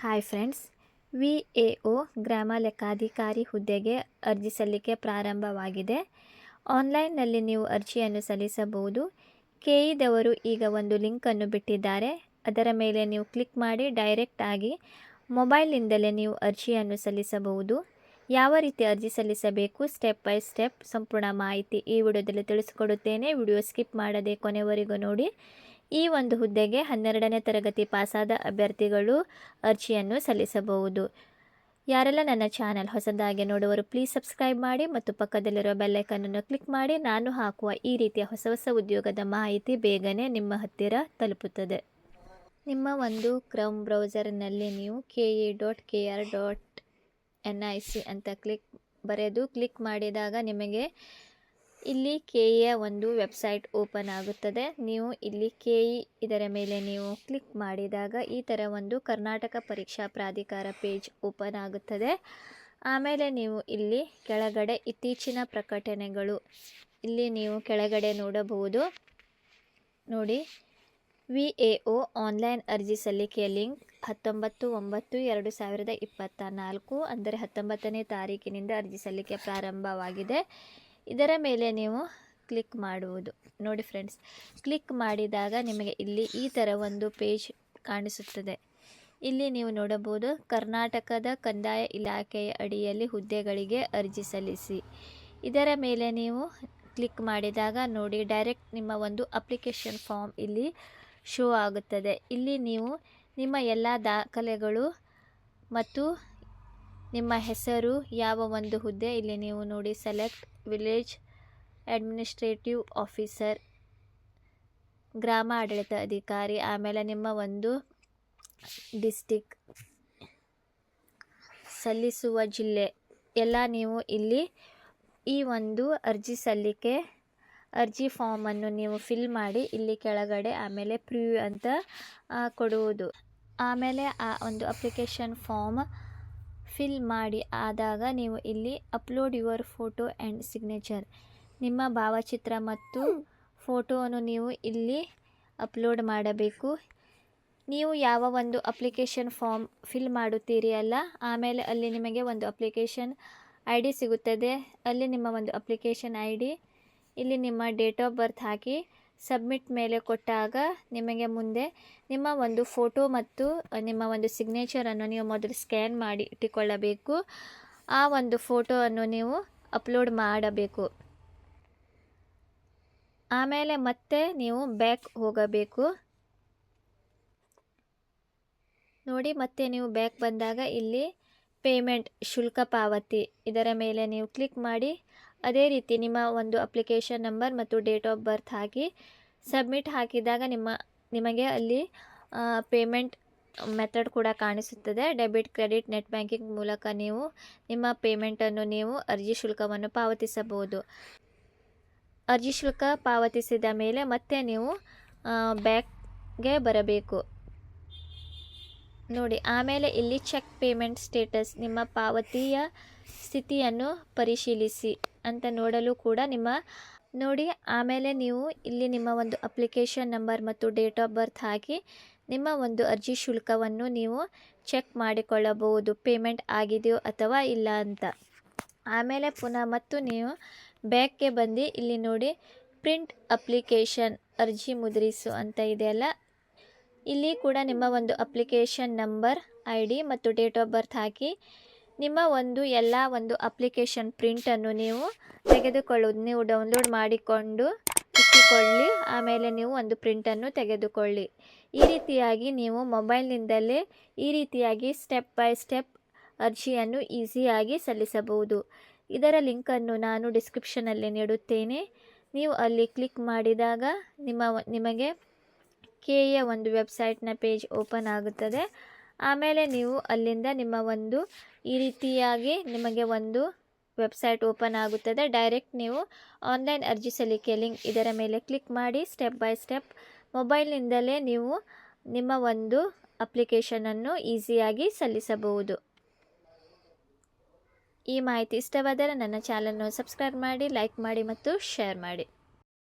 Hi friends V A O ಗ್ರಾಮ ಲೆಕ್ಕಾಧಿಕಾರಿ ಹುದ್ದೆಗೆ ಅರ್ಜಿ ಸಲ್ಲಿಕೆ ಪ್ರಾರಂಭವಾಗಿದೆ. ಆನ್ಲೈನ್ನಲ್ಲಿ ನೀವು ಅರ್ಜಿಯನ್ನು ಸಲ್ಲಿಸಬಹುದು. ಕೆ ಇದವರು ಈಗ ಒಂದು ಲಿಂಕನ್ನು ಬಿಟ್ಟಿದ್ದಾರೆ. ಅದರ ಮೇಲೆ ನೀವು ಕ್ಲಿಕ್ ಮಾಡಿ ಡೈರೆಕ್ಟ್ ಆಗಿ ಮೊಬೈಲ್ನಿಂದಲೇ ನೀವು ಅರ್ಜಿಯನ್ನು ಸಲ್ಲಿಸಬಹುದು. ಯಾವ ರೀತಿ ಅರ್ಜಿ ಸಲ್ಲಿಸಬೇಕು ಸ್ಟೆಪ್ ಬೈ ಸ್ಟೆಪ್ ಸಂಪೂರ್ಣ ಮಾಹಿತಿ ಈ ವಿಡಿಯೋದಲ್ಲಿ ತಿಳಿಸಿಕೊಡುತ್ತೇನೆ. ವಿಡಿಯೋ ಸ್ಕಿಪ್ ಮಾಡದೆ ಕೊನೆವರೆಗೂ ನೋಡಿ. ಈ ಒಂದು ಹುದ್ದೆಗೆ ಹನ್ನೆರಡನೇ ತರಗತಿ ಪಾಸಾದ ಅಭ್ಯರ್ಥಿಗಳು ಅರ್ಜಿಯನ್ನು ಸಲ್ಲಿಸಬಹುದು. ಯಾರೆಲ್ಲ ನನ್ನ ಚಾನಲ್ ಹೊಸದಾಗಿ ನೋಡುವರು ಪ್ಲೀಸ್ ಸಬ್ಸ್ಕ್ರೈಬ್ ಮಾಡಿ ಮತ್ತು ಪಕ್ಕದಲ್ಲಿರೋ ಬೆಲ್ಲೈಕನ್ನನ್ನು ಕ್ಲಿಕ್ ಮಾಡಿ. ನಾನು ಹಾಕುವ ಈ ರೀತಿಯ ಹೊಸ ಹೊಸ ಉದ್ಯೋಗದ ಮಾಹಿತಿ ಬೇಗನೆ ನಿಮ್ಮ ಹತ್ತಿರ ತಲುಪುತ್ತದೆ. ನಿಮ್ಮ ಒಂದು ಕ್ರಮ್ ಬ್ರೌಸರ್ನಲ್ಲಿ ನೀವು K E dot K R dot N I C ಅಂತ ಕ್ಲಿಕ್ ಬರೆದು ಕ್ಲಿಕ್ ಮಾಡಿದಾಗ ನಿಮಗೆ ಇಲ್ಲಿ ಕೆ ಇಯ ಒಂದು ವೆಬ್ಸೈಟ್ ಓಪನ್ ಆಗುತ್ತದೆ. ನೀವು ಇಲ್ಲಿ ಕೆ ಇ ಇದರ ಮೇಲೆ ನೀವು ಕ್ಲಿಕ್ ಮಾಡಿದಾಗ ಈ ಥರ ಒಂದು ಕರ್ನಾಟಕ ಪರೀಕ್ಷಾ ಪ್ರಾಧಿಕಾರ ಪೇಜ್ ಓಪನ್ ಆಗುತ್ತದೆ. ಆಮೇಲೆ ನೀವು ಇಲ್ಲಿ ಕೆಳಗಡೆ ಇತ್ತೀಚಿನ ಪ್ರಕಟಣೆಗಳು ಇಲ್ಲಿ ನೀವು ಕೆಳಗಡೆ ನೋಡಬಹುದು. ನೋಡಿ ವಿ ಎ ಒ ಆನ್ಲೈನ್ ಅರ್ಜಿ ಸಲ್ಲಿಕೆಯ ಲಿಂಕ್ ಹತ್ತೊಂಬತ್ತು ಒಂಬತ್ತು ಎರಡು ಸಾವಿರದ ಇಪ್ಪತ್ತ ನಾಲ್ಕು ಅಂದರೆ ಹತ್ತೊಂಬತ್ತನೇ ತಾರೀಕಿನಿಂದ ಅರ್ಜಿ ಸಲ್ಲಿಕೆ ಪ್ರಾರಂಭವಾಗಿದೆ ಇದರ ಮೇಲೆ ನೀವು ಕ್ಲಿಕ್ ಮಾಡುವುದು. ನೋಡಿ ಫ್ರೆಂಡ್ಸ್, ಕ್ಲಿಕ್ ಮಾಡಿದಾಗ ನಿಮಗೆ ಇಲ್ಲಿ ಈ ಥರ ಒಂದು ಪೇಜ್ ಕಾಣಿಸುತ್ತದೆ. ಇಲ್ಲಿ ನೀವು ನೋಡಬಹುದು, ಕರ್ನಾಟಕದ ಕಂದಾಯ ಇಲಾಖೆಯ ಅಡಿಯಲ್ಲಿ ಹುದ್ದೆಗಳಿಗೆ ಅರ್ಜಿ ಸಲ್ಲಿಸಿ. ಇದರ ಮೇಲೆ ನೀವು ಕ್ಲಿಕ್ ಮಾಡಿದಾಗ ನೋಡಿ, ಡೈರೆಕ್ಟ್ ನಿಮ್ಮ ಒಂದು ಅಪ್ಲಿಕೇಶನ್ ಫಾರ್ಮ್ ಇಲ್ಲಿ ಶೋ ಆಗುತ್ತದೆ. ಇಲ್ಲಿ ನೀವು ನಿಮ್ಮ ಎಲ್ಲ ದಾಖಲೆಗಳು ಮತ್ತು ನಿಮ್ಮ ಹೆಸರು, ಯಾವ ಒಂದು ಹುದ್ದೆ? ಇಲ್ಲಿ ನೀವು ನೋಡಿ, ಸೆಲೆಕ್ಟ್ ವಿಲೇಜ್ ಅಡ್ಮಿನಿಸ್ಟ್ರೇಟಿವ್ ಆಫೀಸರ್, ಗ್ರಾಮ ಆಡಳಿತ ಅಧಿಕಾರಿ, ಆಮೇಲೆ ನಿಮ್ಮ ಒಂದು ಡಿಸ್ಟಿಕ್. ಸಲ್ಲಿಸುವ ಜಿಲ್ಲೆ. ಎಲ್ಲ ನೀವು ಇಲ್ಲಿ ಈ ಒಂದು ಅರ್ಜಿ ಸಲ್ಲಿಕೆ, ಅರ್ಜಿ ಫಾರ್ಮನ್ನು ನೀವು ಫಿಲ್ ಮಾಡಿ ಇಲ್ಲಿ ಕೆಳಗಡೆ ಆಮೇಲೆ ಪ್ರಿವ್ಯೂ ಅಂತ ಕೊಡುವುದು. ಆಮೇಲೆ ಆ ಒಂದು ಅಪ್ಲಿಕೇಶನ್ ಫಾರ್ಮ್ ಫಿಲ್ ಮಾಡಿ ಆದಾಗ ನೀವು ಇಲ್ಲಿ upload your photo and signature ನಿಮ್ಮ ಭಾವಚಿತ್ರ ಮತ್ತು ಫೋಟೋವನ್ನು ನೀವು ಇಲ್ಲಿ ಅಪ್ಲೋಡ್ ಮಾಡಬೇಕು. ನೀವು ಯಾವ ಒಂದು ಅಪ್ಲಿಕೇಶನ್ ಫಾರ್ಮ್ ಫಿಲ್ ಮಾಡುತ್ತೀರಿ ಅಲ್ಲ, ಆಮೇಲೆ ಅಲ್ಲಿ ನಿಮಗೆ ಒಂದು ಅಪ್ಲಿಕೇಶನ್ ಐ ಡಿ ಸಿಗುತ್ತದೆ. ಅಲ್ಲಿ ನಿಮ್ಮ ಒಂದು ಅಪ್ಲಿಕೇಶನ್ ಐ ಡಿ ಇಲ್ಲಿ ನಿಮ್ಮ ಡೇಟ್ ಆಫ್ ಬರ್ತ್ ಹಾಕಿ ಸಬ್ಮಿಟ್ ಮೇಲೆ ಕೊಟ್ಟಾಗ ನಿಮಗೆ ಮುಂದೆ ನಿಮ್ಮ ಒಂದು ಫೋಟೋ ಮತ್ತು ನಿಮ್ಮ ಒಂದು ಸಿಗ್ನೇಚರನ್ನು ನೀವು ಮೊದಲು ಸ್ಕ್ಯಾನ್ ಮಾಡಿ ಇಟ್ಟುಕೊಳ್ಳಬೇಕು. ಆ ಒಂದು ಫೋಟೋವನ್ನು ನೀವು ಅಪ್ಲೋಡ್ ಮಾಡಬೇಕು. ಆಮೇಲೆ ಮತ್ತೆ ನೀವು ಬ್ಯಾಕ್ ಹೋಗಬೇಕು. ನೋಡಿ, ಮತ್ತೆ ನೀವು ಬ್ಯಾಕ್ ಬಂದಾಗ ಇಲ್ಲಿ ಪೇಮೆಂಟ್ ಶುಲ್ಕ ಪಾವತಿ ಇದರ ಮೇಲೆ ನೀವು ಕ್ಲಿಕ್ ಮಾಡಿ ಅದೇ ರೀತಿ ನಿಮ್ಮ ಒಂದು ಅಪ್ಲಿಕೇಶನ್ ನಂಬರ್ ಮತ್ತು ಡೇಟ್ ಆಫ್ ಬರ್ತ್ ಹಾಕಿ ಸಬ್ಮಿಟ್ ಹಾಕಿದಾಗ ನಿಮ್ಮ, ನಿಮಗೆ ಅಲ್ಲಿ ಪೇಮೆಂಟ್ ಮೆಥಡ್ ಕೂಡ ಕಾಣಿಸುತ್ತದೆ. ಡೆಬಿಟ್ ಕ್ರೆಡಿಟ್ ನೆಟ್ ಬ್ಯಾಂಕಿಂಗ್ ಮೂಲಕ ನೀವು ನಿಮ್ಮ ಪೇಮೆಂಟನ್ನು ನೀವು ಅರ್ಜಿ ಶುಲ್ಕವನ್ನು ಪಾವತಿಸಬಹುದು. ಅರ್ಜಿ ಶುಲ್ಕ ಪಾವತಿಸಿದ ಮೇಲೆ ಮತ್ತೆ ನೀವು ಬ್ಯಾಕ್ಗೆ ಬರಬೇಕು. ನೋಡಿ, ಆಮೇಲೆ ಇಲ್ಲಿ ಚೆಕ್ ಪೇಮೆಂಟ್ ಸ್ಟೇಟಸ್ ನಿಮ್ಮ ಪಾವತಿಯ ಸ್ಥಿತಿಯನ್ನು ಪರಿಶೀಲಿಸಿ. ಅಂತ ನೋಡಲು ಕೂಡ ನಿಮ್ಮ ನೋಡಿ, ಆಮೇಲೆ ನೀವು ಇಲ್ಲಿ ನಿಮ್ಮ ಒಂದು ಅಪ್ಲಿಕೇಶನ್ ನಂಬರ್ ಮತ್ತು ಡೇಟ್ ಆಫ್ ಬರ್ತ್ ಹಾಕಿ ನಿಮ್ಮ ಒಂದು ಅರ್ಜಿ ಶುಲ್ಕವನ್ನು ನೀವು ಚೆಕ್ ಮಾಡಿಕೊಳ್ಳಬಹುದು. ಪೇಮೆಂಟ್ ಆಗಿದೆಯೋ ಅಥವಾ ಇಲ್ಲ ಅಂತ. ಆಮೇಲೆ ಪುನಃ ಮತ್ತು ನೀವು ಬ್ಯಾಕ್ಗೆ ಬಂದು ಇಲ್ಲಿ ನೋಡಿ ಪ್ರಿಂಟ್ ಅಪ್ಲಿಕೇಶನ್ ಅರ್ಜಿ ಮುದ್ರಿಸು ಅಂತ ಇದೆಯಲ್ಲ ಇಲ್ಲಿ ಕೂಡ ನಿಮ್ಮ ಒಂದು ಅಪ್ಲಿಕೇಶನ್ ನಂಬರ್ ಐ ಮತ್ತು ಡೇಟ್ ಆಫ್ ಬರ್ತ್ ಹಾಕಿ ನಿಮ್ಮ ಒಂದು ಎಲ್ಲ ಒಂದು ಅಪ್ಲಿಕೇಶನ್ ಪ್ರಿಂಟನ್ನು ನೀವು ತೆಗೆದುಕೊಳ್ಳೋದು, ನೀವು ಡೌನ್ಲೋಡ್ ಮಾಡಿಕೊಂಡು ಇಟ್ಟುಕೊಳ್ಳಿ, ಆಮೇಲೆ ನೀವು ಒಂದು ಪ್ರಿಂಟನ್ನು ತೆಗೆದುಕೊಳ್ಳಿ. ಈ ರೀತಿಯಾಗಿ ನೀವು ಮೊಬೈಲ್ನಿಂದಲೇ ಈ ರೀತಿಯಾಗಿ ಸ್ಟೆಪ್ ಬೈ ಸ್ಟೆಪ್ ಅರ್ಜಿಯನ್ನು ಈಸಿಯಾಗಿ ಸಲ್ಲಿಸಬಹುದು. ಇದರ ಲಿಂಕನ್ನು ನಾನು ಡಿಸ್ಕ್ರಿಪ್ಷನಲ್ಲಿ ನೀಡುತ್ತೇನೆ. ನೀವು ಅಲ್ಲಿ ಕ್ಲಿಕ್ ಮಾಡಿದಾಗ ನಿಮ್ಮ, ನಿಮಗೆ ಕೆ ಎ ಒಂದು ವೆಬ್ಸೈಟ್ನ ಪೇಜ್ ಓಪನ್ ಆಗುತ್ತದೆ. ಆಮೇಲೆ ನೀವು ಅಲ್ಲಿಂದ ನಿಮ್ಮ ಒಂದು ಈ ರೀತಿಯಾಗಿ ನಿಮಗೆ ಒಂದು ವೆಬ್ಸೈಟ್ ಓಪನ್ ಆಗುತ್ತದೆ. ಡೈರೆಕ್ಟ್ ನೀವು ಆನ್ಲೈನ್ ಅರ್ಜಿ ಸಲ್ಲಿಕೆ ಲಿಂಕ್ ಇದರ ಮೇಲೆ ಕ್ಲಿಕ್ ಮಾಡಿ, ಸ್ಟೆಪ್ ಬೈ ಸ್ಟೆಪ್ ಮೊಬೈಲ್ನಿಂದಲೇ ನೀವು ನಿಮ್ಮ ಒಂದು ಅಪ್ಲಿಕೇಶನನ್ನು ಈಸಿಯಾಗಿ ಸಲ್ಲಿಸಬಹುದು. ಈ ಮಾಹಿತಿ ಇಷ್ಟವಾದರೆ ನನ್ನ ಚಾನಲ್ನ ಸಬ್ಸ್ಕ್ರೈಬ್ ಮಾಡಿ, ಲೈಕ್ ಮಾಡಿ ಮತ್ತು ಶೇರ್ ಮಾಡಿ.